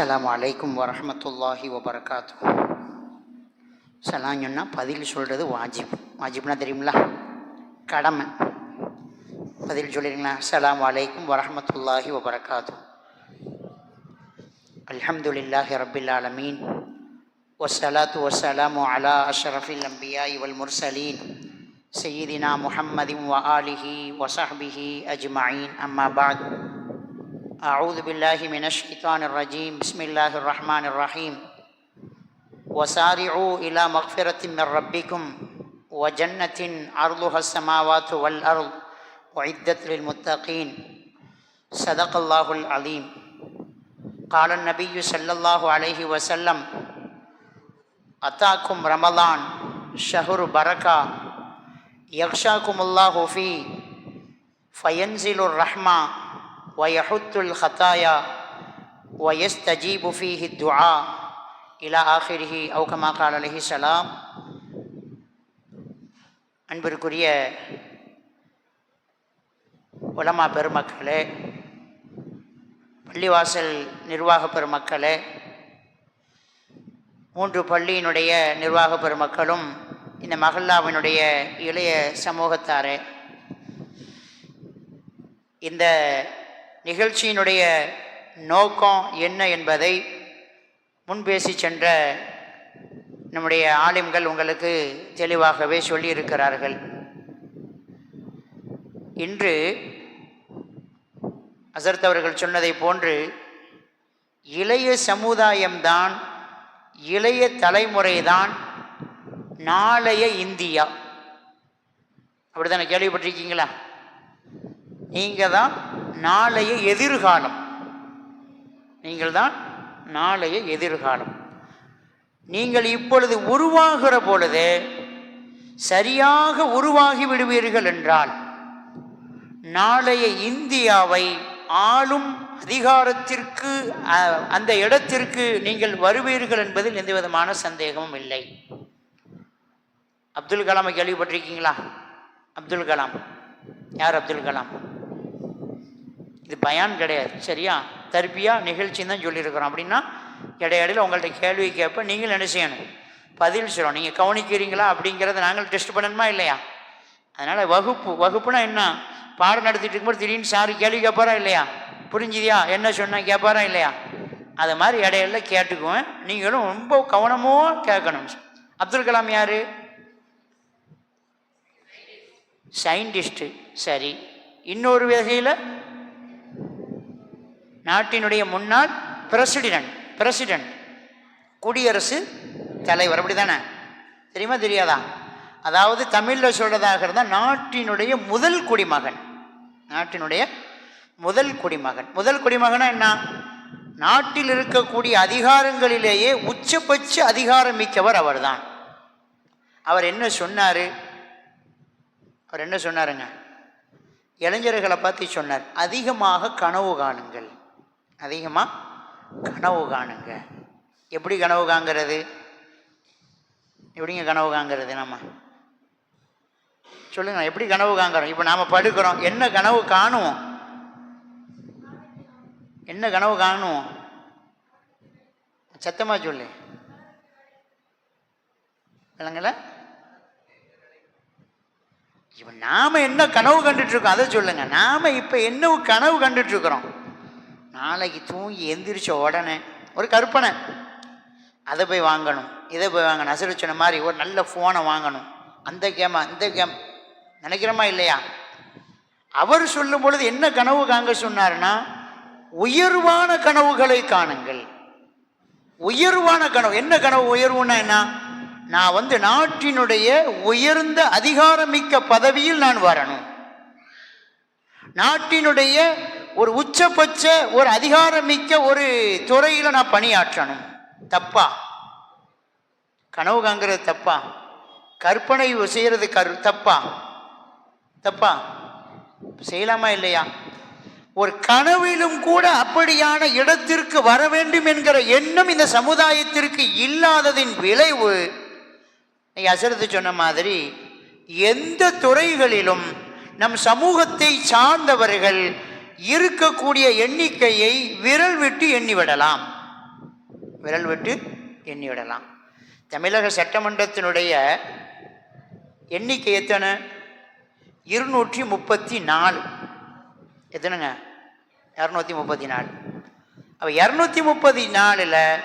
அஸ்லாம் வலைக்கும் வரமத்துல்லாஹி வபரகாத்து சலாம் சொன்னால் பதில் சொல்கிறது வாஜிப் வாஜிப்னா தெரியுங்களா கடமை பதில் சொல்லிடுங்களா அஸ்லாம் வலைக்கும் வரமத்துல்லாஹி வபரகாத்து அல்ஹம்துலில்லாஹி ரபில் ஆலமீன் வசலாத்து வசலாமு அலா அஷரஃபில் அம்பியா இவல் முர்சலீன் சையீதினா முஹம்மதின் வ ஆலிஹி வசஹபிஹி அஜ்மாயின் அம்மா பாத் أعوذ بالله من الشيطان الرجيم. بسم الله الرحمن الرحيم. وسارعوا إلى مغفرة من ربكم وجنة عرضها السماوات والأرض أعدت للمتقين. صدق الله العظيم. قال النبي صلى الله عليه وسلم أتاكم رمضان شهر بركة. يغشاكم الله فيه. فينزل الرحمة ஒயஹுத்துல் ஹத்தாயா ஒயஸ்தஜீபு ஃபீஹி துஆ இலா ஆஹிரிஹி அவுகமா கால் அலஹி சலாம் அன்பிற்குரிய உலமா பெருமக்களே பள்ளிவாசல் நிர்வாக பெருமக்களே மூன்று பள்ளியினுடைய நிர்வாக பெருமக்களும் இந்த மகல்லாவினுடைய இளைய சமூகத்தாரே இந்த நிகழ்ச்சியினுடைய நோக்கம் என்ன என்பதை முன்பேசி சென்ற நம்முடைய ஆலிம்கள் உங்களுக்கு தெளிவாகவே சொல்லியிருக்கிறார்கள். இன்று அசர்த் அவர்கள் சொன்னதை போன்று இளைய சமுதாயம்தான் இளைய தலைமுறைதான் நாளைய இந்தியா. அப்படித்தானே கேள்விப்பட்டிருக்கீங்களா? நீங்கள் தான் நாளைய எதிர்காலம். நீங்கள் தான் நாளைய எதிர்காலம். நீங்கள் இப்பொழுது உருவாகிற பொழுது சரியாக உருவாகி விடுவீர்கள் என்றால் நாளைய இந்தியாவை ஆளும் அதிகாரத்திற்கு அந்த இடத்திற்கு நீங்கள் வருவீர்கள் என்பதில் எந்த விதமான சந்தேகமும் இல்லை. அப்துல் கலாமை கேள்விப்பட்டிருக்கீங்களா? அப்துல் கலாம். யார் அப்துல் கலாம்? இது பயான் கிடையாது. சரியா? தர்பியா நிகழ்ச்சின்னு தான் சொல்லியிருக்கிறோம். அப்படின்னா இடையிடையில் உங்கள்கிட்ட கேள்வி கேட்ப நீங்கள் என்ன செய்யணும்? பதில் சொல்லணும். நீங்கள் கவனிக்கிறீங்களா? அப்படிங்கிறத நாங்கள் டெஸ்ட் பண்ணணுமா இல்லையா? அதனால் வகுப்பு வகுப்புனா என்ன? பாடம் நடத்திட்டு இருக்கும்போது திடீர்னு சார் கேள்வி கேட்பாரா இல்லையா? புரிஞ்சுதியா? என்ன சொன்னால் கேட்பாரா இல்லையா? அது மாதிரி இடையில கேட்டுக்குவேன். நீங்களும் ரொம்ப கவனமாக கேட்கணும். அப்துல் கலாம் யார்? சயின்டிஸ்ட்டு சரி. இன்னொரு வகையில் நாட்டினுடைய முன்னாள் பிரசிடென்ட் பிரசிடென்ட் குடியரசு தலைவர். அப்படி தானே தெரியுமா தெரியாதா? அதாவது தமிழில் சொல்கிறதாக இருந்தால் நாட்டினுடைய முதல் குடிமகன். நாட்டினுடைய முதல் குடிமகன். முதல் குடிமகனா என்ன? நாட்டில் இருக்கக்கூடிய அதிகாரங்களிலேயே உச்சபட்ச அதிகாரம் மிக்கவர் அவர்தான். அவர் என்ன சொன்னார்? அவர் என்ன சொன்னாருங்க? இளைஞர்களை பற்றி சொன்னார். அதிகமாக கனவு காணுங்கள். அதிகமாக கனவு காணுங்க. எப்படி கனவு காங்கிறது எப்படிங்க கனவு காங்கிறது நம்ம? சொல்லுங்க எப்படி கனவு காங்கிறோம் இப்போ நாம் படுக்கிறோம். என்ன கனவு காணுவோம்? என்ன கனவு காணுவோம்? சத்தமாக சொல்லு. இல்லைங்களா இப்போ நாம் என்ன கனவு கண்டுட்ருக்கோம் அதை சொல்லுங்கள் நாம் இப்போ என்ன கனவு கண்டுட்ருக்குறோம் நாளைக்கு தூங்கி எந்திரிச்ச உடனே ஒரு கற்பனை. அதை போய் வாங்கணும் இதை போய் வாங்கணும் அசரு மாதிரி ஒரு நல்ல ஃபோனை வாங்கணும். அந்த கேமா இந்த கேம் நினைக்கிறோமா இல்லையா? அவர் சொல்லும் பொழுது என்ன கனவு காங்க சொன்னார்னா உயர்வான கனவுகளை காணுங்கள். உயர்வான கனவு. என்ன கனவு? உயர்வுன்னா என்ன? நான் வந்து நாட்டினுடைய உயர்ந்த அதிகாரமிக்க பதவியில் நான் வரணும். நாட்டினுடைய ஒரு உச்சபட்ச ஒரு அதிகாரமிக்க ஒரு துறையில் நான் பணியாற்றணும். தப்பா? கனவு காங்கிறது தப்பா? கற்பனை செய்கிறது கரு தப்பா? தப்பா? செய்யலாமா இல்லையா? ஒரு கனவிலும் கூட அப்படியான இடத்திற்கு வர வேண்டும் என்கிற எண்ணம் இந்த சமுதாயத்திற்கு இல்லாததின் விளைவு அசரத்து சொன்ன மாதிரி எந்த துறைகளிலும் நம் சமூகத்தை சார்ந்தவர்கள் இருக்கக்கூடிய எண்ணிக்கையை விரல் விட்டு எண்ணிவிடலாம் விரல் விட்டு எண்ணிவிடலாம் தமிழக சட்டமன்றத்தினுடைய எண்ணிக்கை எத்தனை? இருநூற்றி முப்பத்தி நாலு. எத்தனைங்க? இரநூத்தி முப்பத்தி நாலு. அப்போ இரநூத்தி முப்பத்தி நாலில்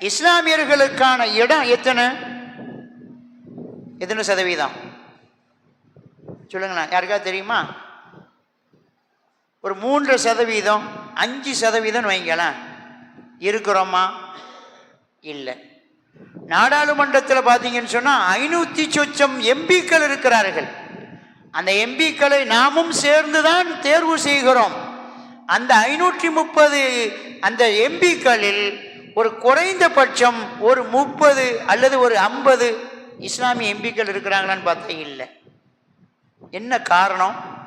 இஸ்லாமியர்களுக்கான இடம் எத்தனை? எத்தனை சதவீதம்? சொல்லுங்கண்ணா யாருக்காவது தெரியுமா? ஒரு மூன்று சதவீதம் அஞ்சு சதவீதம் வைங்களேன். இருக்கிறோமா? இல்லை. நாடாளுமன்றத்தில் பார்த்தீங்கன்னு சொன்னால் ஐநூற்றி சொச்சம் எம்பிக்கள் இருக்கிறார்கள். அந்த எம்பிக்களை நாமும் சேர்ந்து தான் தேர்வு செய்கிறோம். அந்த ஐநூற்றி முப்பது அந்த எம்பிக்களில் ஒரு குறைந்தபட்சம் ஒரு முப்பது அல்லது ஒரு ஐம்பது இஸ்லாமிய எம்பிக்கள் இருக்கிறாங்களான்னு பார்த்தா இல்லை. என்ன காரணம்?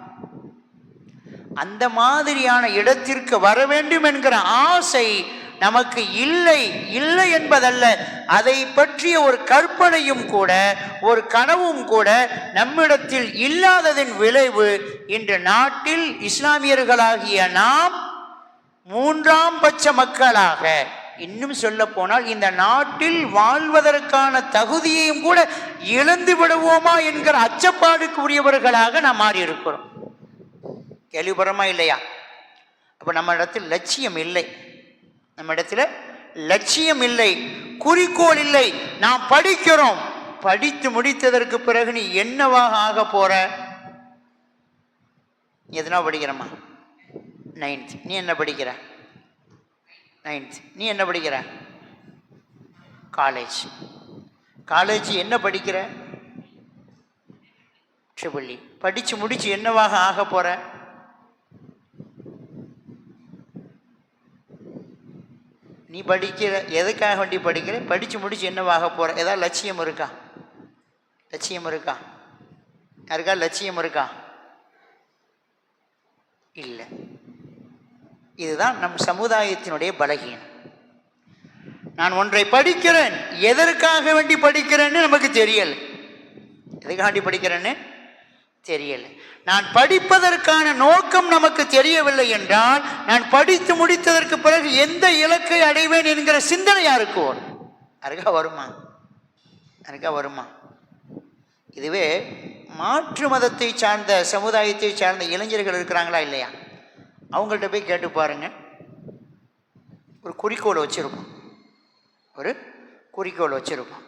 அந்த மாதிரியான இடத்திற்கு வர வேண்டும் என்கிற ஆசை நமக்கு இல்லை இல்லை என்பதல்ல. அதை பற்றிய ஒரு கற்பனையும் கூட ஒரு கனவும் கூட நம்மிடத்தில் இல்லாததின் விளைவு இன்று நாட்டில் இஸ்லாமியர்களாகிய நாம் மூன்றாம் பட்ச மக்களாக இன்னும் சொல்ல போனால் இந்த நாட்டில் வாழ்வதற்கான தகுதியையும் கூட இழந்து விடுவோமா என்கிற அச்சப்பாடுக்கு உரியவர்களாக நாம் மாறியிருக்கிறோம். இருக்கிறோம் கேள்விப்படுறோமா இல்லையா? அப்போ நம்ம இடத்தில் லட்சியம் இல்லை. நம்ம இடத்துல லட்சியம் இல்லை. குறிக்கோள் இல்லை. நாம் படிக்கிறோம். படித்து முடித்ததற்கு பிறகு நீ என்னவாக ஆக போற? எதனா படிக்கிறம்மா? நைன்த் நீ என்ன படிக்கிற? நைன்த் நீ என்ன படிக்கிற? காலேஜ் காலேஜ் என்ன படிக்கிற? Triple e. படித்து முடித்து என்னவாக ஆக போகிற நீ படிக்கிற எதுக்காக வேண்டி படிக்கிற? படித்து முடிச்சு என்னவாக போகிற ஏதாவது லட்சியம் இருக்கா? லட்சியம் இருக்கா? யாருக்கா லட்சியம் இருக்கா? இல்லை. இதுதான் நம் சமுதாயத்தினுடைய பலகீனம். நான் ஒன்றை படிக்கிறேன். எதற்காக வேண்டி படிக்கிறேன்னு நமக்கு தெரியலை. எதுக்காக வேண்டி படிக்கிறேன்னு தெரியலை. நான் படிப்பதற்கான நோக்கம் நமக்கு தெரியவில்லை என்றால் நான் படித்து முடித்ததற்கு பிறகு எந்த இலக்கை அடைவேன் என்கிற சிந்தனை யாருக்கு வரும்? யாருக்கா வருமா? யாருக்கா வருமா? இதுவே மாற்று மதத்தை சார்ந்த சமுதாயத்தை சார்ந்த இளைஞர்கள் இருக்கிறாங்களா இல்லையா? அவங்கள்ட்ட போய் கேட்டு பாருங்க. ஒரு குறிக்கோள் வச்சுருப்போம். ஒரு குறிக்கோள் வச்சுருப்போம்.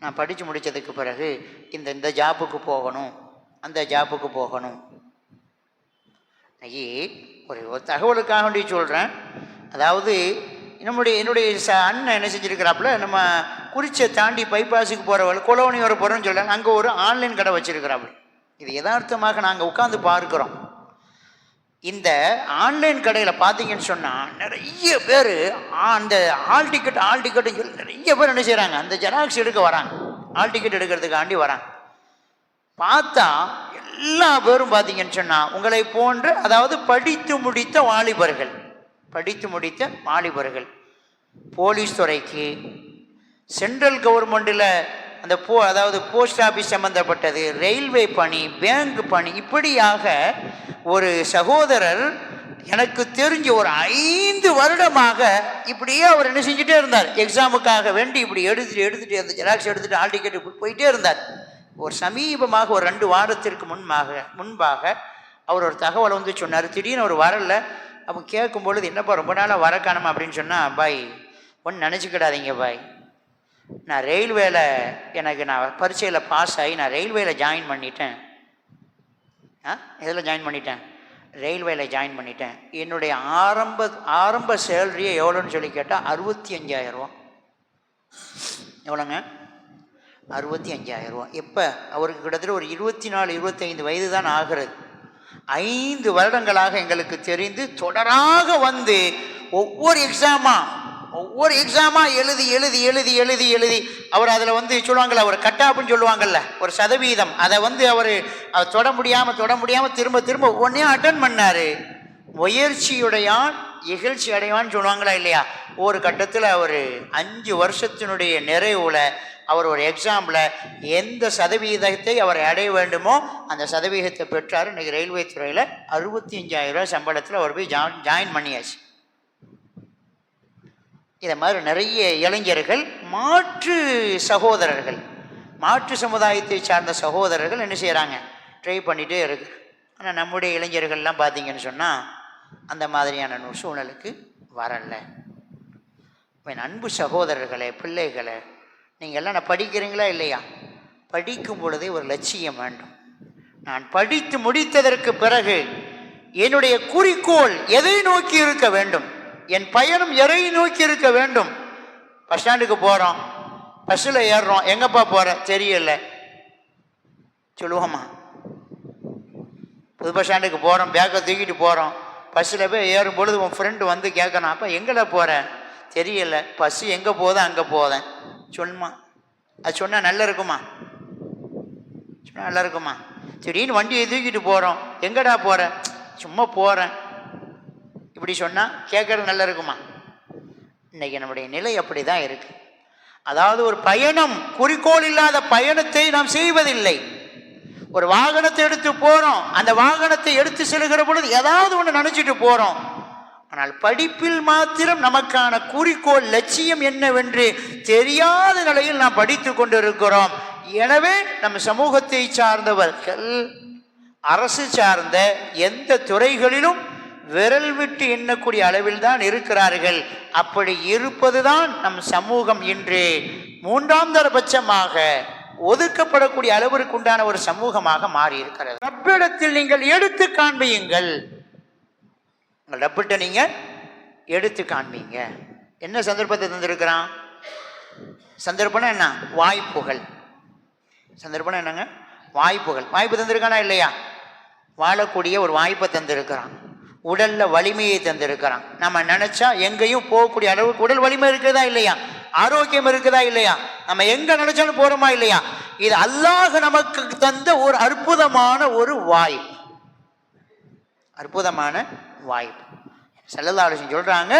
நான் படித்து முடித்ததுக்கு பிறகு இந்த இந்த ஜாப்புக்கு போகணும். அந்த ஜாப்புக்கு போகணும். இன்னைக்கு ஒரு தகவலுக்காக வேண்டி சொல்கிறேன் அதாவது நம்முடைய என்னுடைய ச அண்ணன் என்ன செஞ்சுருக்கிறாப்புல நம்ம குறிச்சை தாண்டி பைபாஸுக்கு போகிறவள் கொலோனி வர போகிறோன்னு சொல்கிறாங்க அங்கே ஒரு ஆன்லைன் கடை வச்சுருக்கிறாப்புல. இது யதார்த்தமாக நாங்கள் உட்காந்து பார்க்குறோம். இந்த ஆன்லைன் கடையில் பார்த்தீங்கன்னு சொன்னால் நிறைய பேர் அந்த ஆல் டிக்கெட் ஆல் டிக்கெட்டுன்னு சொல்லி நிறைய பேர் என்ன செய்கிறாங்க அந்த ஜெராக்ஸ் எடுக்க வராங்க. ஆல் டிக்கெட் எடுக்கிறதுக்காண்டி வராங்க. பார்த்தா எல்லா பேரும் பார்த்தீங்கன்னு சொன்னால் உங்களை போன்று அதாவது படித்து முடித்த வாலிபர்கள் படித்து முடித்த வாலிபர்கள் போலீஸ் துறைக்கு சென்ட்ரல் கவர்மெண்ட்டில் அந்த போ அதாவது போஸ்ட் ஆஃபீஸ் சம்மந்தப்பட்டது ரயில்வே பணி பேங்க் பணி இப்படியாக ஒரு சகோதரர் எனக்கு தெரிஞ்ச ஒரு ஐந்து வருடமாக இப்படியே அவர் என்ன செஞ்சுட்டே இருந்தார். எக்ஸாமுக்காக வேண்டி இப்படி எடுத்துட்டு எடுத்துகிட்டு அந்த ஜெராக்ஸ் எடுத்துகிட்டு ஆல் டிக்கெட்டு போயிட்டே இருந்தார். ஒரு சமீபமாக ஒரு ரெண்டு வாரத்திற்கு முன்பாக முன்பாக அவர் ஒரு தகவலை வந்து சொன்னார். திடீர்னு ஒரு வரல. அப்போ கேட்கும் பொழுது என்னப்பா ரொம்ப நாளாக வர காணுமா? அப்படின்னு சொன்னால் பாய் ஒன்று நினச்சிக்கிடாதீங்க பாய். நான் ரயில்வேல எனக்கு நான் பரீட்சையில் பாஸ் ஆகி நான் ரயில்வேல ஜாயின் பண்ணிட்டேன். ஆ? எதில் ஜாயின் பண்ணிட்டேன்? ரயில்வேல ஜாயின் பண்ணிட்டேன். என்னுடைய ஆரம்ப ஆரம்ப சேலரியை எவ்வளோன்னு சொல்லி கேட்டால் அறுபத்தி அஞ்சாயிரரூவா எவ்வளோங்க? அறுபத்தி அஞ்சாயிரரூவா எப்போ? அவருக்கு கிட்டத்தட்ட ஒரு இருபத்தி நாலு இருபத்தைந்து வயது தான் ஆகிறது. ஐந்து வருடங்களாக எங்களுக்கு தெரிந்து தொடராக வந்து ஒவ்வொரு எக்ஸாமா ஒவ்வொரு எக்ஸாமாக எழுதி எழுதி எழுதி எழுதி எழுதி அவர் அதில் வந்து சொல்லுவாங்கள்ல ஒரு கட்டாப்புன்னு சொல்லுவாங்கள்ல ஒரு சதவீதம். அதை வந்து அவர் அவர் தொட முடியாமல் தொட முடியாமல் திரும்ப திரும்ப ஒவ்வொன்றையும் அட்டன் பண்ணார். முயற்சியுடையான் இகழ்ச்சி அடைவான்னு சொல்லுவாங்களா இல்லையா? ஒரு கட்டத்தில் அவர் அஞ்சு வருஷத்தினுடைய நிறைவில் அவர் ஒரு எக்ஸாமில் எந்த சதவீதத்தை அவர் அடைய வேண்டுமோ அந்த சதவீதத்தை பெற்றார். இன்றைக்கி ரயில்வே துறையில் அறுபத்தி அஞ்சாயிரம் ரூபாய் சம்பளத்தில் அவர் போய் ஜாயின் ஜாயின் பண்ணியாச்சு. இதை மாதிரி நிறைய இளைஞர்கள் மாற்று சகோதரர்கள் மாற்று சமுதாயத்தை சார்ந்த சகோதரர்கள் என்ன செய்கிறாங்க ட்ரை பண்ணிகிட்டே இருக்கு. ஆனால் நம்முடைய இளைஞர்கள்லாம் பார்த்தீங்கன்னு சொன்னால் அந்த மாதிரியான சூழலுக்கு வரலை. என் அன்பு சகோதரர்களே பிள்ளைகளே நீங்கள் எல்லாம் நான் படிக்கிறீங்களா இல்லையா? படிக்கும் பொழுதே ஒரு லட்சியம் வேண்டும். நான் படித்து முடித்ததற்கு பிறகு என்னுடைய குறிக்கோள் எதை நோக்கி இருக்க வேண்டும்? என் பயணம் எதை நோக்கி இருக்க வேண்டும்? பஸ் ஸ்டாண்டுக்கு போகிறோம் பஸ்ஸில் ஏறுறோம். எங்கப்பா போகிற தெரியல. சொல்லுவோமா புது பஸ் ஸ்டாண்டுக்கு போகிறோம் பேக்கை தூக்கிட்டு போகிறோம் பஸ்ஸில் போய் ஏறும் பொழுது உன் ஃப்ரெண்டு வந்து கேட்கணும் அப்போ எங்கே போகிறேன் தெரியல. பஸ்ஸு எங்கே போதும் அங்கே போதேன் சொல்லுமா அது சொன்னால் நல்லா இருக்குமா சொன்னால் நல்லா இருக்குமா திடீர்னு வண்டியை தூக்கிட்டு போகிறோம் எங்கடா போகிற சும்மா போகிறேன் இப்படி சொன்னால் கேட்குறது நல்லா இருக்குமா இன்னைக்கு நம்முடைய நிலை அப்படி தான் இருக்கு. அதாவது ஒரு பயணம் குறிக்கோள் இல்லாத பயணத்தை நாம் செய்வதில்லை. ஒரு வாகனத்தை எடுத்து போகிறோம் அந்த வாகனத்தை எடுத்து செல்கிற பொழுது ஏதாவது ஒன்று நினச்சிட்டு போகிறோம் ஆனால் படிப்பில் மாத்திரம் நமக்கான குறிக்கோள் லட்சியம் என்னவென்று தெரியாத நிலையில் நாம் படித்து கொண்டிருக்கிறோம். எனவே நம் சமூகத்தை சார்ந்தவர்கள் அரசு சார்ந்த எந்த துறைகளிலும் விரல் விட்டு எண்ணக்கூடிய அளவில் தான் இருக்கிறார்கள். அப்படி இருப்பதுதான் நம் சமூகம் இன்று. மூன்றாம் தரபட்சமாக ஒதுக்கப்படக்கூடிய அளவிற்கு உண்டான ஒரு சமூகமாக மாறி இருக்கிறது ரப்பிடத்தில் நீங்கள் எடுத்து காண்பியுங்கள். உங்கள் ரப்பிட்ட எடுத்து காண்பீங்க. என்ன சந்தர்ப்பத்தை தந்திருக்கிறான்? சந்தர்ப்பம்னா என்ன? வாய்ப்புகள். சந்தர்ப்பம்னா என்னங்க? வாய்ப்புகள். வாய்ப்பு தந்திருக்கானா இல்லையா? வாழக்கூடிய ஒரு வாய்ப்பை தந்திருக்கிறான். உடலில் வலிமையை தந்திருக்கிறான். நம்ம நினச்சா எங்கேயும் போகக்கூடிய அளவுக்கு உடல் வலிமை இருக்குதா இல்லையா? ஆரோக்கியம் இருக்குதா இல்லையா? நம்ம எங்கே நினச்சாலும் போகிறோமா இல்லையா? இது அல்லாஹ் நமக்கு தந்த ஒரு அற்புதமான ஒரு வாய்ப்பு. அற்புதமான வாய்ப்பு. செல்லல்லாலோசன் சொல்றாங்க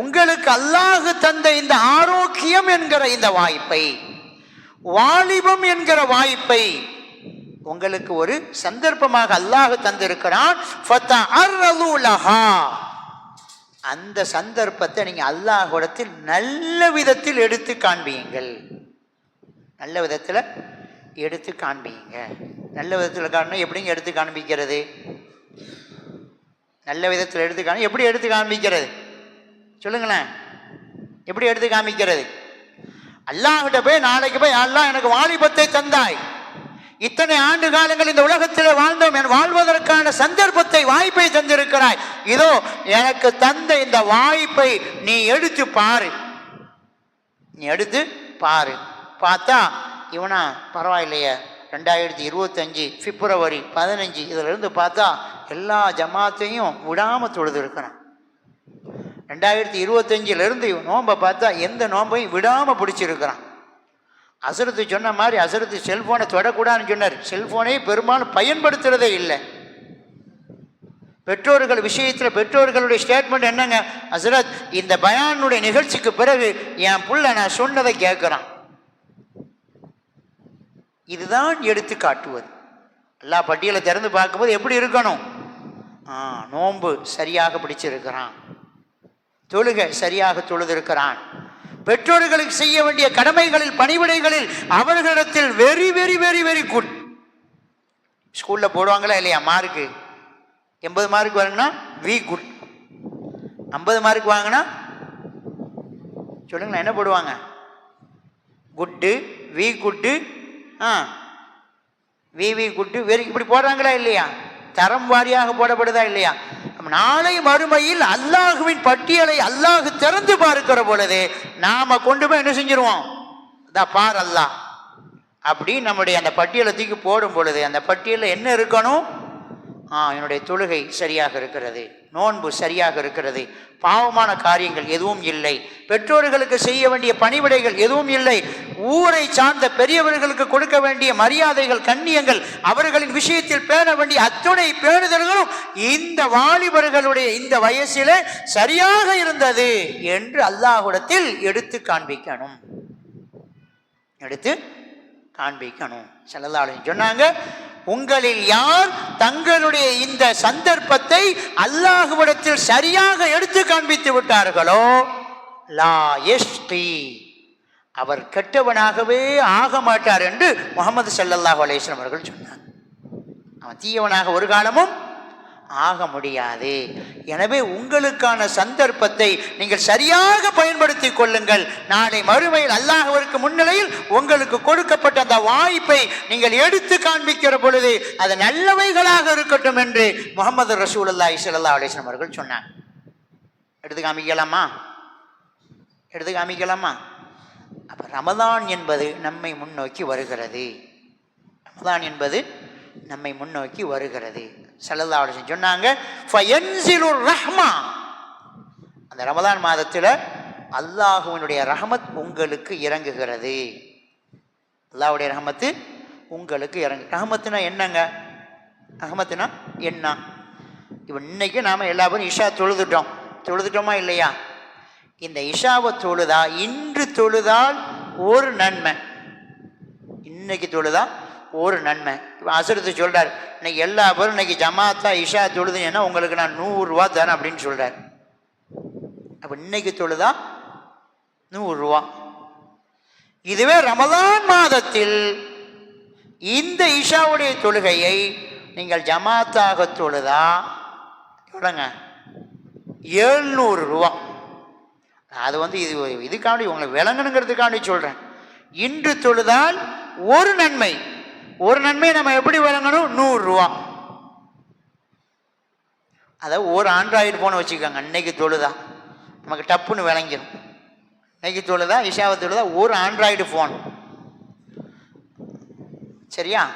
உங்களுக்கு அல்லாஹு தந்த இந்த ஆரோக்கியம் என்கிற இந்த வாய்ப்பை வாலிபம் என்கிற வாய்ப்பை உங்களுக்கு ஒரு சந்தர்ப்பமாக அல்லாஹ் தந்திருக்கிறான். அந்த சந்தர்ப்பத்தை நீங்க அல்லாஹ்விடத்தில் நல்ல விதத்தில் எடுத்து காண்பியுங்கள் நல்ல விதத்தில் எடுத்து காண்பியுங்க நல்ல விதத்தில் காணணும் எப்படிங்க எடுத்து காண்பிக்கிறது? நல்ல விதத்தில் எடுத்து காண எப்படி எடுத்து காமிக்கிறது? சொல்லுங்களேன். எப்படி எடுத்து காமிக்கிறது? அல்லாஹிட்ட போய் நாளைக்கு போய் அல்லா எனக்கு வாலிபத்தை தந்தாய். இத்தனை ஆண்டு காலங்கள் இந்த உலகத்தில் வாழ்ந்தோம் என் வாழ்வதற்கான சந்தர்ப்பத்தை வாய்ப்பை தந்திருக்கிறாய். இதோ எனக்கு தந்த இந்த வாய்ப்பை நீ எடுத்து பாரு. நீ எடுத்து பாரு. பார்த்தா இவனா பரவாயில்லையே. ரெண்டாயிரத்தி இருபத்தஞ்சி பிப்ரவரி பதினஞ்சு இதிலிருந்து பார்த்தா எல்லா ஜமாத்தையும் விடாமல் தொழுது இருக்கிறான் ரெண்டாயிரத்தி இருபத்தஞ்சிலிருந்து நோன்பை பார்த்தா எந்த நோன்பையும் விடாமல் பிடிச்சிருக்கிறான். அசரத்து சொன்ன மாதிரி அசரத்து செல்ஃபோனை தொடக்கூடாதுன்னு சொன்னார். செல்ஃபோனை பெரும்பாலும் பயன்படுத்துகிறதே இல்லை. பெற்றோர்கள் விஷயத்தில் பெற்றோர்களுடைய ஸ்டேட்மெண்ட் என்னங்க? அசரத் இந்த பயானுடைய நிகழ்ச்சிக்கு பிறகு என் புள்ள நான் சொன்னதை கேட்குறான். இதுதான் எடுத்து காட்டுவது. எல்லா பட்டியலை திறந்து பார்க்கும்போது எப்படி இருக்கணும்? ஆ நோன்பு சரியாக பிடிச்சிருக்கிறான். தொழுகை சரியாக தொழுதிருக்கிறான். பெற்றோர்களுக்கு செய்ய வேண்டிய கடமைகளில் பணிவிடைகளில் அவர்களிடத்தில் very very very very good. ஸ்கூலில் போடுவாங்களா இல்லையா மார்க்கு? எண்பது மார்க் வாங்கினா வி குட் ஐம்பது மார்க் வாங்கினா சொல்லுங்களேன் என்ன போடுவாங்க? குட்டு வி குட்டு ஆ. விவி குட்டு வெரி இப்படி போடுறாங்களா இல்லையா? தரம் வாரியாக போடப்படுதா இல்லையா? நாளை மறுமையில் அல்லாஹுவின் பட்டியலை அல்லாஹு திறந்து பார்க்கிற பொழுது நாம கொண்டு போய் என்ன செஞ்சிருவோம்? பார் அல்லாஹ். அப்படி நம்முடைய அந்த பட்டியலை தூக்கி போடும் பொழுது அந்த பட்டியலில் என்ன இருக்கணும்? ஆ என்னுடைய தொழுகை சரியாக இருக்கிறது. நோன்பு சரியாக இருக்கிறது. பாவமான காரியங்கள் எதுவும் இல்லை. பெற்றோர்களுக்கு செய்ய வேண்டிய பணிவிடைகள் எதுவும் இல்லை. ஊரை சார்ந்த பெரியவர்களுக்கு கொடுக்க வேண்டிய மரியாதைகள் கண்ணியங்கள் அவர்களின் விஷயத்தில் பேண வேண்டிய அத்துணை பேணுதல்களும் இந்த வாலிபர்களுடைய இந்த வயசில சரியாக இருந்தது என்று அல்லாஹுடத்தில் எடுத்து காண்பிக்கணும். எடுத்து காண்பிக்கணும். செல்லதாலும் சொன்னாங்க உங்களில் யார் தங்களுடைய இந்த சந்தர்ப்பத்தை அல்லாஹுவிடத்தில் சரியாக எடுத்து காண்பித்து விட்டார்களோ? லா யஷ்கி. அவர் கெட்டவனாகவே ஆக மாட்டார் என்று முகமது ஸல்லல்லாஹு அலேஸ்வரம் அவர்கள் சொன்னார் அவன் தீயவனாக ஒரு காலமும் ஆக முடியாது. எனவே உங்களுக்கான சந்தர்ப்பத்தை நீங்கள் சரியாக பயன்படுத்திக் கொள்ளுங்கள். நாளை மறுமையில் அல்லாஹவருக்கு முன்னிலையில் உங்களுக்கு கொடுக்கப்பட்ட அந்த வாய்ப்பை நீங்கள் எடுத்து காண்பிக்கிற பொழுது அது நல்லவைகளாக இருக்கட்டும் என்று முகமது ரசூல் அல்லா இசல்லா வஸல்லம் அவர்கள் சொன்னாங்க. எடுத்து காமிக்கலாமா? எடுத்து காமிக்கலாமா? அப்போ ரமதான் என்பது நம்மை முன்னோக்கி வருகிறது. ரமதான் என்பது நம்மை முன்னோக்கி வருகிறது. செல்லல்லா சொன்னாங்க ரஹ்மா. அந்த ரமதான் மாதத்தில் அல்லாஹுவினுடைய ரஹமத் உங்களுக்கு இறங்குகிறது. அல்லாஹ்வுடைய ரஹமத்து உங்களுக்கு இறங்கு. ரஹமத்துனா என்னங்க? ரஹமத்துனா என்ன? இப்போ இன்னைக்கு நாம் எல்லா பேரும் இஷா தொழுதுட்டோம். தொழுதுட்டோமா இல்லையா? இந்த இஷாவை தொழுதா? இன்று தொழுதால் ஒரு நன்மை. இன்னைக்கு தொழுதா? ஒரு நன்மை. இப்போ அசரத்து சொல்கிறார் இன்னைக்கு எல்லா பேரும் இன்னைக்கு ஜமாத்தா இஷா தொழுதுன்னா உங்களுக்கு நான் நூறுரூவா தரேன் அப்படின்னு சொல்கிறார் அப்போ இன்னைக்கு தொழுதா? நூறுரூவா. இதுவே ரமதான் மாதத்தில் இந்த இஷாவுடைய தொழுகையை நீங்கள் ஜமாத்தாக தொழுதா? எவ்வளோங்க ஏழ்நூறு ரூபா அது வந்து இது இதுக்காண்டி உங்களை விளங்கணுங்கிறதுக்காண்டி சொல்கிறேன் இன்று தொழுதால் ஒரு நன்மை. ஒரு நன்மையை நம்ம எப்படி விளங்கணும்? நூறுரூவா அதை ஒரு ஆண்ட்ராய்டு ஃபோனை வச்சுக்கோங்க. இன்னைக்கு தொழுதா. நமக்கு டப்புன்னு விளங்கிடும் இன்னைக்கு தொழுதா இஷாவை தொழுதா ஒரு ஆண்ட்ராய்டு ஃபோன் சரியா?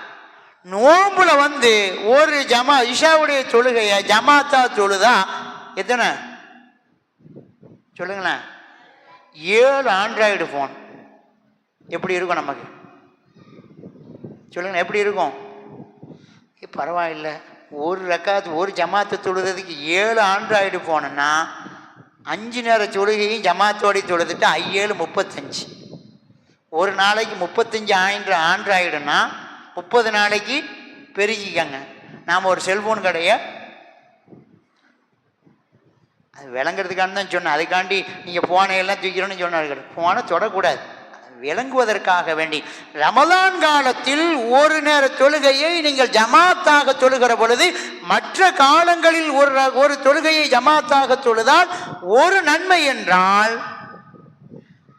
நோம்புல வந்து ஒரு ஜமா இஷாவுடைய தொழுகையை ஜமாத்தா தொழுதா எத்தனை? சொல்லுங்களேன். ஏழு ஆண்ட்ராய்டு ஃபோன் எப்படி இருக்கும் நமக்கு? சொல்லுங்க எப்படி இருக்கும்? பரவாயில்ல. ஒரு ரக்காத்து ஒரு ஜமாத்து தொழுதுக்கு ஏழு ஆண்ட்ராய்டு போனேன்னா அஞ்சு நேர தொழுகையும் ஜமாத்தோடய தொழுதுட்டு ஐயேழு முப்பத்தஞ்சு. ஒரு நாளைக்கு முப்பத்தஞ்சு ஆயிரம் ஆண்ட்ராய்டுனா முப்பது நாளைக்கு பெருகிக்கங்க. நாம் ஒரு செல்ஃபோன் கடையை அது விளங்குறதுக்காண்டி தான் சொன்னேன். அதுக்காண்டி நீங்கள் ஃபோனை எல்லாம் தூக்கிறோன்னு சொன்னார்கள் ஃபோனை தொடக்கூடாது விளங்குவதற்காக வேண்டி. ரமலான் காலத்தில் ஒரு நேர தொழுகையை நீங்கள் ஜமாத்தாக தொழுகிற பொழுது மற்ற காலங்களில் ஒரு ஒரு தொழுகையை ஜமாத்தாக தொழுதால் ஒரு நன்மை என்றால்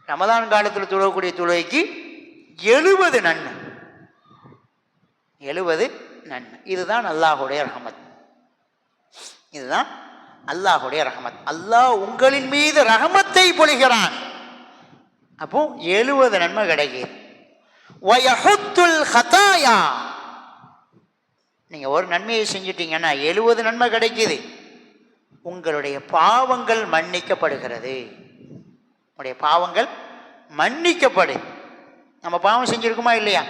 ரமதான் காலத்தில் தொழக்கூடிய தொழுகைக்கு எழுபது நன்மை. எழுபது நன்மை. இதுதான் அல்லாஹுடைய ரஹமத். இதுதான் அல்லாஹுடைய ரஹமத். அல்லாஹ் உங்களின் மீது ரஹமத்தை பொழிகிறான். அப்போ எழுபது நன்மை கிடைக்குது. ஹதாயா நீங்க ஒரு நன்மையை செஞ்சிட்டீங்கன்னா எழுபது நன்மை கிடைக்குது. உங்களுடைய பாவங்கள் மன்னிக்கப்படுகிறது. உங்களுடைய பாவங்கள் மன்னிக்கப்படு நம்ம பாவம் செஞ்சிருக்குமா இல்லையா?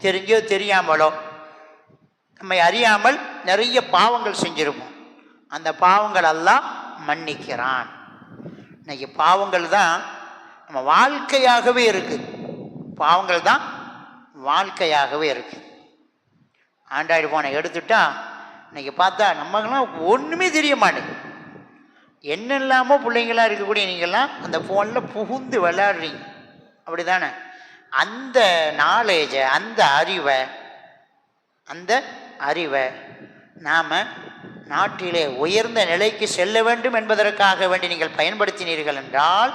தெரிஞ்சோ தெரியாமலோ. நம்மை அறியாமல் நிறைய பாவங்கள் செஞ்சிருப்போம். அந்த பாவங்கள் எல்லாம் மன்னிக்கிறான். இன்னைக்கு பாவங்கள் தான் நம்ம வாழ்க்கையாகவே இருக்குது பாவங்கள் தான் வாழ்க்கையாகவே இருக்குது ஆண்ட்ராய்டு ஃபோனை எடுத்துட்டா இன்றைக்கி பார்த்தா நமக்கெல்லாம் ஒன்றுமே தெரிய மாட்டேங்குது. என்னெல்லாமோ பிள்ளைங்களாம் இருக்கக்கூடிய நீங்கள்லாம் அந்த ஃபோனில் புகுந்து விளையாடுறீங்க. அப்படி தானே அந்த நாலேஜை அந்த அறிவை அந்த அறிவை நாம் நாட்டிலே உயர்ந்த நிலைக்கு செல்ல வேண்டும் என்பதற்காக வேண்டி நீங்கள் பயன்படுத்தினீர்கள் என்றால்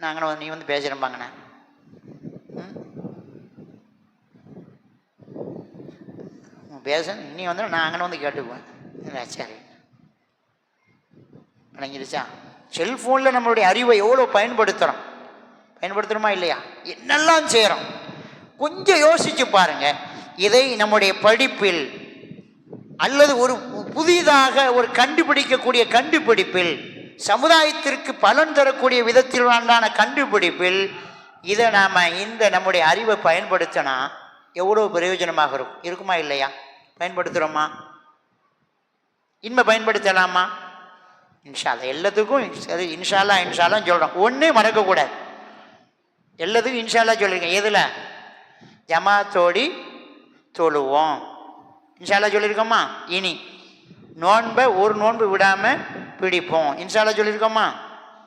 நாங்கள் நீ வந்து பேசுகிறோம்பாங்கண்ணே பேச நீ வந்து நாங்கள் வந்து கேட்டுக்குவேன். சரி விளங்கிடுச்சா? செல்ஃபோனில் நம்மளுடைய அறிவை எவ்வளோ பயன்படுத்துகிறோம் பயன்படுத்துகிறோமா இல்லையா? என்னெல்லாம் செய்கிறோம் கொஞ்சம் யோசிச்சு பாருங்கள் இதை நம்முடைய படிப்பில் அல்லது ஒரு புதிதாக ஒரு கண்டுபிடிக்கக்கூடிய கண்டுபிடிப்பில் சமுதாயத்திற்கு பலன் தரக்கூடிய விதத்திலான கண்டுபிடிப்பில் இதை நாம் இந்த நம்முடைய அறிவை பயன்படுத்தினா எவ்வளோ பிரயோஜனமாக இருக்கும்? இருக்குமா இல்லையா? பயன்படுத்துகிறோமா இன்மை பயன்படுத்தலாமா? இன்ஷால்லா எல்லாத்துக்கும் சரி இன்ஷால்லா இன்ஷாலாம் சொல்கிறோம் ஒன்றே மறக்கக்கூடாது. எல்லாத்துக்கும் இன்ஷால்லா சொல்லியிருக்கேன் எதில்? ஜமாத்தோடி தொழுவோம். இன்ஷால்லா சொல்லியிருக்கோமா? இனி நோன்பை ஒரு நோன்பு விடாமல் பிடிப்போம். இன்ஷால்லா சொல்லியிருக்கோமா?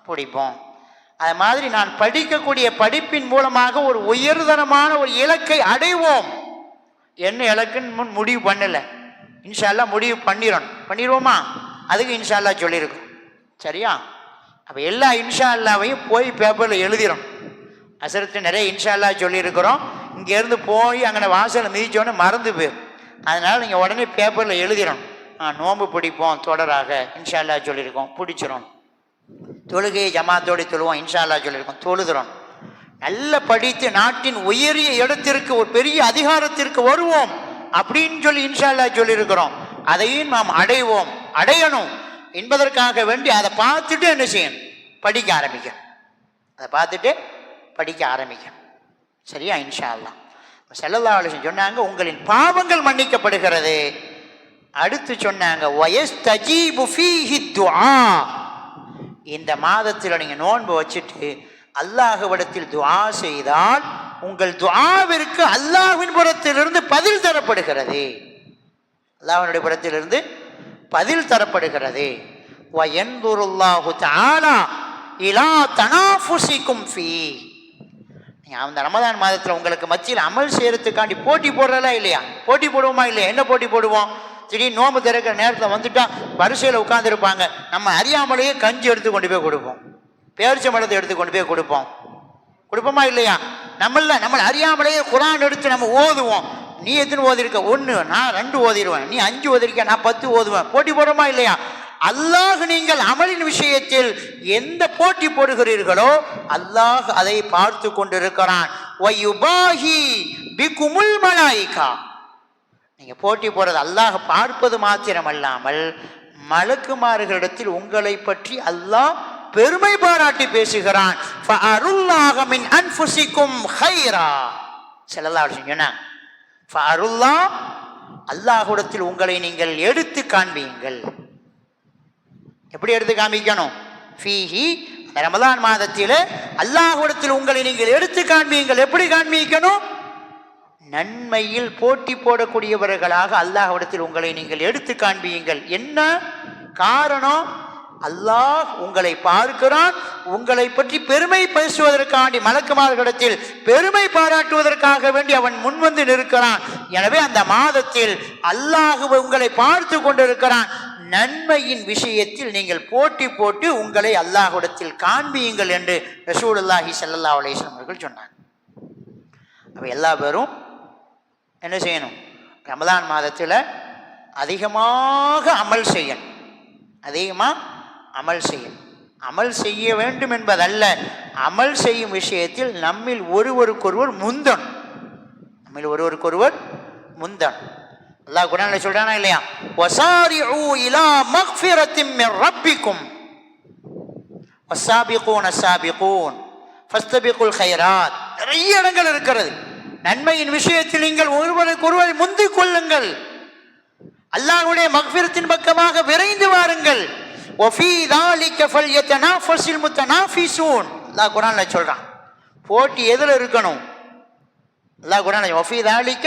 பிடிப்போம். அது மாதிரி நான் படிக்கக்கூடிய படிப்பின் மூலமாக ஒரு உயர்தரமான ஒரு இலக்கை அடைவோம். என்ன இலக்குன்னு முன் முடிவு பண்ணலை. இன்ஷால்லா முடிவு பண்ணிடணும். பண்ணிடுவோமா? அதுக்கு இன்ஷால்லா சொல்லியிருக்கோம். சரியா? அப்போ எல்லா இன்ஷா அல்லாவையும் போய் பேப்பரில் எழுதிடும் அசரத்து நிறைய இன்ஷா அல்லா சொல்லியிருக்கிறோம். இங்கேருந்து போய் அங்கே வாசலில் மிதிச்சோன்னே மறந்து போயிடும் அதனால் நீங்கள் உடனே பேப்பரில் எழுதிடணும். நோம்பு பிடிப்போம் தொடராக. இன்ஷால்லா சொல்லியிருக்கோம். பிடிச்சிரும். தொழுகையை ஜமாத்தோடு தொழுவோம். இன்ஷால்லா சொல்லியிருக்கோம். தொழுதுறோம் நல்ல படித்து நாட்டின் உயரிய இடத்திற்கு ஒரு பெரிய அதிகாரத்திற்கு வருவோம் அப்படின்னு சொல்லி இன்ஷால்லா சொல்லியிருக்கிறோம். அதையும் நாம் அடைவோம். அடையணும். என்பதற்காக வேண்டி அதை பார்த்துட்டு என்ன செய்யணும்? படிக்க ஆரம்பிக்கணும். அதை பார்த்துட்டு படிக்க ஆரம்பிக்கணும். சரியா? இன்ஷா அல்லா செல்லல்லா சொன்னாங்க உங்களின் பாவங்கள் மன்னிக்கப்படுகிறது. அடுத்து சொன்னாங்க வயஸ் தஜீபு ஃபீஹி துஆ. இந்த மாதத்தில் நீங்கள் நோன்பு வச்சுட்டு அல்லாஹுவிடத்தில் துஆ செய்தால் உங்கள் துஆவிற்கு அல்லாஹின் புறத்திலிருந்து பதில் தரப்படுகிறது. அல்லாஹனுடைய புறத்திலிருந்து பதில் தரப்படுகிறது. வயன்துருல்லாஹு தானா இலா தனாஃபுசிக்கும் ஃபீ. அந்த ரமதான் மாதத்தில் உங்களுக்கு மத்தியில் அமல் செய்யறதுக்காண்டி போட்டி போடுறதா இல்லையா? போட்டி போடுவோமா இல்லையா? என்ன போட்டி போடுவோம்? திடீர்னு நோம்பு திறக்கிற நேரத்தில் வந்துட்டா வரிசையில் உட்காந்துருப்பாங்க நம்ம அறியாமலேயே கஞ்சி எடுத்து கொண்டு போய் கொடுப்போம். பேரிச்ச மரத்தை எடுத்து கொண்டு போய் கொடுப்போம். கொடுப்போமா இல்லையா? நம்மள நம்மளை அறியாமலேயே குரான் எடுத்து நம்ம ஓதுவோம். நீ எத்தனை ஓதிருக்க? ஒன்று நான் ரெண்டு ஓதிடுவேன் நீ அஞ்சு ஓதிருக்க நான் பத்து ஓதுவேன். போட்டி போடுறோமா இல்லையா? அல்லாஹ் நீங்கள் அமலின் விஷயத்தில் எந்த போட்டி போடுகிறீர்களோ அல்லாஹ் அதை பார்த்து கொண்டிருக்கிறான். வயுபாஹி நீங்க போட்டி போடுறது அல்லாஹ் பார்ப்பது மாத்திரம் அல்லாமல் மலக்குமார்களிடத்தில் உங்களை பற்றி அல்லாஹ் பெருமை பாராட்டி பேசுகிறான். அல்லாஹுடத்தில் அன்ஃபுசிக்கும் ஹைரா உங்களை நீங்கள் எடுத்து காண்பீங்கள். எப்படி எடுத்து காண்பிக்கணும்? ஃபீஹி அந்த மாதத்தில் அல்லாஹுடத்தில் உங்களை நீங்கள் எடுத்து காண்பீங்கள். எப்படி காண்பிக்கணும்? நன்மையில் போட்டி போடக்கூடியவர்களாக அல்லாஹ்விடத்தில் உங்களை நீங்கள் எடுத்து காண்பியுங்கள் என்ன காரணம்? அல்லாஹ் உங்களை பார்க்கிறான். உங்களை பற்றி பெருமை பேசுவதற்காண்டி மலக்குமார்களிடத்தில் பெருமை பாராட்டுவதற்காக வேண்டி அவன் முன்வந்து நிற்கிறான். எனவே அந்த மாதத்தில் அல்லாஹ் உங்களை பார்த்து கொண்டிருக்கிறான். நன்மையின் விஷயத்தில் நீங்கள் போட்டி போட்டு உங்களை அல்லாஹுடத்தில் காண்பியுங்கள் என்று ரசூல் அல்லாஹி சல்லா வஸல்லம் அவர்கள் சொன்னாங்க. அப்போ எல்லா பேரும் என்ன செய்யணும்? ரமதான் மாதத்தில் அதிகமாக அமல் செய்யணும். அதிகமாக அமல் செய்யணும். அமல் செய்ய வேண்டும் என்பதல்ல அமல் செய்யும் விஷயத்தில் நம்மில் ஒருவருக்கொருவர் முந்தன் நம்மில் ஒருவருக்கொருவர் முந்தன் அல்லா குரான்ல சொல்றானா இல்லையா? வசாரிஉ இலா மக்ஃபிரத்தின் ரப்பிக்கும். வசாபிகூன் அசாபிகூன் ஃபஸ்தபிகுல் ஹைராத் நிறைய இடங்கள் இருக்கிறது. நன்மையின் விஷயத்தில் நீங்கள் ஒருவருக்கு ஒருவரை முந்திக் கொள்ளுங்கள். அல்லாஹுடைய மக்ஃபிரத்தின் பக்கமாக விரைந்து வாருங்கள். அல்லாஹ் குரான்ல சொல்றான். போட்டி எதில் இருக்கணும்? அல்லாஹ் குரான் ஒஃபி தாலிக்க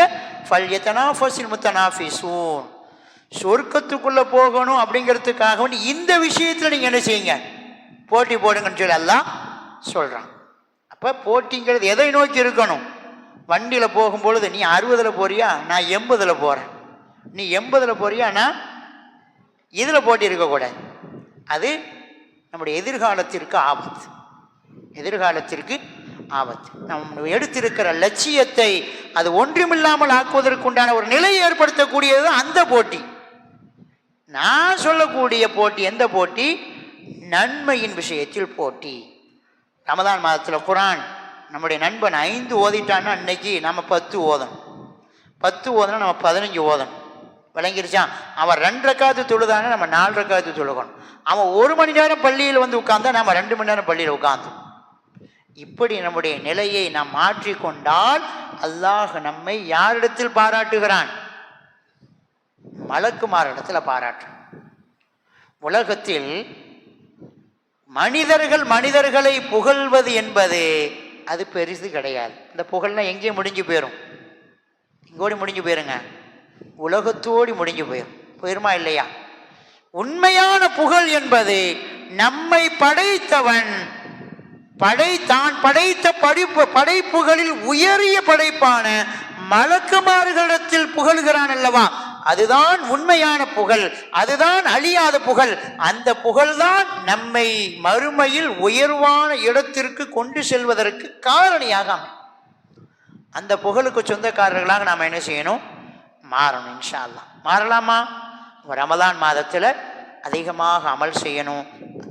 ஃபல்யத்தனாஃபஸில் முத்தனாஃபிசூன். சொர்க்கத்துக்குள்ள போகணும் அப்படிங்கிறதுக்காக வேண்டி இந்த விஷயத்தில் நீங்கள் என்ன செய்யுங்க? போட்டி போடுங்கன்னு சொல்லி அல்லா சொல்கிறான் அப்போ போட்டிங்கிறது எதை நோக்கி இருக்கணும்? வண்டியில் போகும்பொழுது நீ அறுபதில் போறியா? நான் எண்பதில் போகிறேன் நீ எண்பதில் போறியா? நான் இதில் போட்டி இருக்கக்கூடாது அது நம்முடைய எதிர்காலத்திற்கு ஆபத்து. எதிர்காலத்திற்கு ஆபத்து. நம்ம எடுத்திருக்கிற லட்சியத்தை அது ஒன்றுமில்லாமல் ஆக்குவதற்குண்டான ஒரு நிலையை ஏற்படுத்தக்கூடியது அந்த போட்டி. நான் சொல்லக்கூடிய போட்டி எந்த போட்டி? நன்மையின் விஷயத்தில் போட்டி. ரமதான் மாதத்தில் குரான் நம்முடைய நண்பன் ஐந்து ஓதிட்டான்னா அன்னைக்கு நம்ம பத்து ஓதணும். பத்து ஓதுனா நம்ம பதினஞ்சு ஓதணும். விளங்கிருச்சான் அவன் ரெண்டு காத்து தொழுதானே நம்ம நாலரை காத்து தொழுகணும். அவன் ஒரு மணி நேரம் பள்ளியில் வந்து உட்கார்ந்தா நம்ம ரெண்டு மணி நேரம் பள்ளியில் உட்கார்ந்தோம் இப்படி நம்முடைய நிலையை நாம் மாற்றிக்கொண்டால் அல்லாஹ் நம்மை யாரிடத்தில் பாராட்டுகிறான்? மலக்குமாரிடத்தில் பாராட்டுறான். உலகத்தில் மனிதர்கள் மனிதர்களை புகழ்வது என்பது அது பெரிசு கிடையாது. இந்த புகழ்னா எங்கேயும் முடிஞ்சு போயிடும் இங்கோடி முடிஞ்சு போயிருங்க. உலகத்தோடி முடிஞ்சு போயிடும் போயிருமா இல்லையா? உண்மையான புகழ் என்பது நம்மை படைத்தவன் படை தான் படைத்த படிப்பு படைப்புகளில் உயரிய படைப்பான மலக்குமார்களிடத்தில் புகழ்கிறான் அல்லவா? அதுதான் உண்மையான புகழ் அதுதான் அழியாத புகழ். அந்த புகழ்தான் நம்மை மறுமையில் உயர்வான இடத்திற்கு கொண்டு செல்வதற்கு காரணியாக அந்த புகழுக்கு சொந்தக்காரர்களாக நாம் என்ன செய்யணும்? மாறணும் இன்ஷா அல்லாஹ் மாறலாமா ரமலான் மாதத்தில் அதிகமாக அமல் செய்யணும்.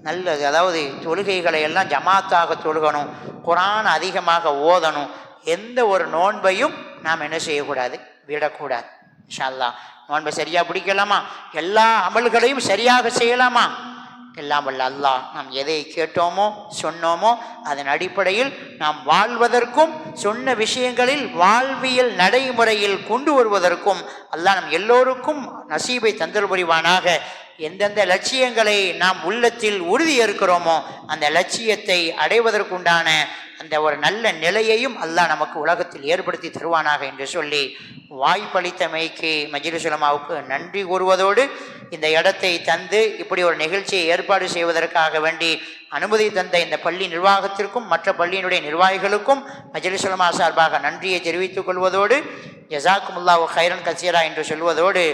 நல்லது அதாவது தொழுகைகளை எல்லாம் ஜமாத்தாக தொழுகணும். குரான் அதிகமாக ஓதணும். எந்த ஒரு நோன்பையும் நாம் என்ன செய்யக்கூடாது? விடக்கூடாது. இன்ஷால்லா அல்லாஹ் நோன்பை சரியாக பிடிக்கலாமா? எல்லா அமல்களையும் சரியாக செய்யலாமா? எல்லாம் வல்ல அல்லாஹ் நாம் எதை கேட்டோமோ சொன்னோமோ அதன் அடிப்படையில் நாம் வாழ்வதற்கும் சொன்ன விஷயங்களில் வாழ்வியல் நடைமுறையில் கொண்டு வருவதற்கும் அல்லாஹ் நம் எல்லோருக்கும் நசீபை தந்தல் புரிவானாக. எந்தெந்த லட்சியங்களை நாம் உள்ளத்தில் உறுதி இருக்கிறோமோ அந்த லட்சியத்தை அடைவதற்குண்டான அந்த ஒரு நல்ல நிலையையும் அல்லாஹ் நமக்கு உலகத்தில் ஏற்படுத்தி தருவானாக என்று சொல்லி வாய்ப்பளித்தமைக்கு மஜிலுசுலமாவுக்கு நன்றி கூறுவதோடு இந்த இடத்தை தந்து இப்படி ஒரு நிகழ்ச்சியை ஏற்பாடு செய்வதற்காக வேண்டி அனுமதி தந்த இந்த பள்ளி நிர்வாகத்திற்கும் மற்ற பள்ளியினுடைய நிர்வாகிகளுக்கும் மஜிலுசுலமா சார்பாக நன்றியை தெரிவித்துக் கொள்வதோடு ஜசாக்குமுல்லாஹு ஹைரன் கசீரா என்று சொல்வதோடு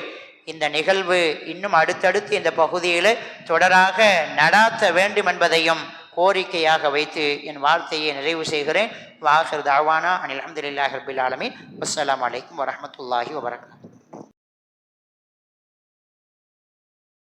இந்த நிகழ்வு இன்னும் அடுத்தடுத்து இந்த பகுதியில் தொடராக நடாத்த வேண்டும் என்பதையும் கோரிக்கையாக வைத்து என் வார்த்தையை நிறைவு செய்கிறேன். வாஹர் தாவானா அனில் அஹமதுல்லாஹ் ரபில் ஆலமின். அஸ்லாம் அலைக்கும் வரமத்துல்லாஹி வபரகாத்துஹு